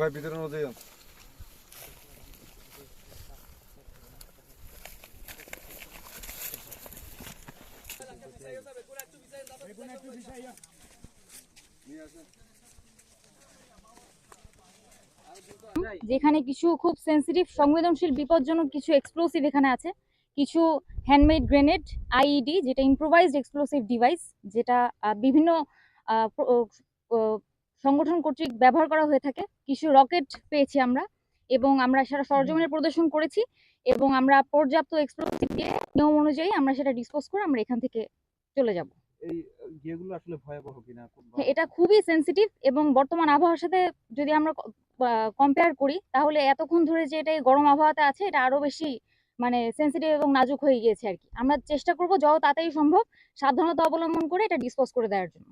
ভাই, ভিতরে নদী যেখানে কিছু খুব সেন্সিটিভ সংবেদনশীল, বিপজ্জনক কিছু এক্সপ্লোসিভ এখানে আছে। কিছু হ্যান্ডমেড গ্রেনেড আইইডি যেটা ইম্প্রোভাইজড এক্সপ্লোসিভ ডিভাইস যেটা বিভিন্ন সংগঠন কর্তৃক ব্যবহার করা হয়ে থাকে। কিছু রকেট পেয়েছি আমরা এবং আমরা সেটা সরজমিনে প্রদর্শন করেছি এবং আমরা পর্যাপ্ত এক্সপ্লোসিভ দিয়ে নিয়ম অনুযায়ী আমরা সেটা ডিসপোজ করে আমরা এখান থেকে চলে যাব। হ্যাঁ, এটা খুবই সেনসিটিভ এবং বর্তমান আবহাওয়ার সাথে যদি আমরা কম্পেয়ার করি তাহলে এতক্ষণ ধরে যে এটা গরম আবহাওয়াতে আছে এটা আরও বেশি মানে সেন্সিটিভ এবং নাজুক হয়ে গিয়েছে আর কি। আমরা চেষ্টা করব যত তাড়াতাড়ি সম্ভব সাবধানতা অবলম্বন করে এটা ডিসপোজ করে দেওয়ার জন্য।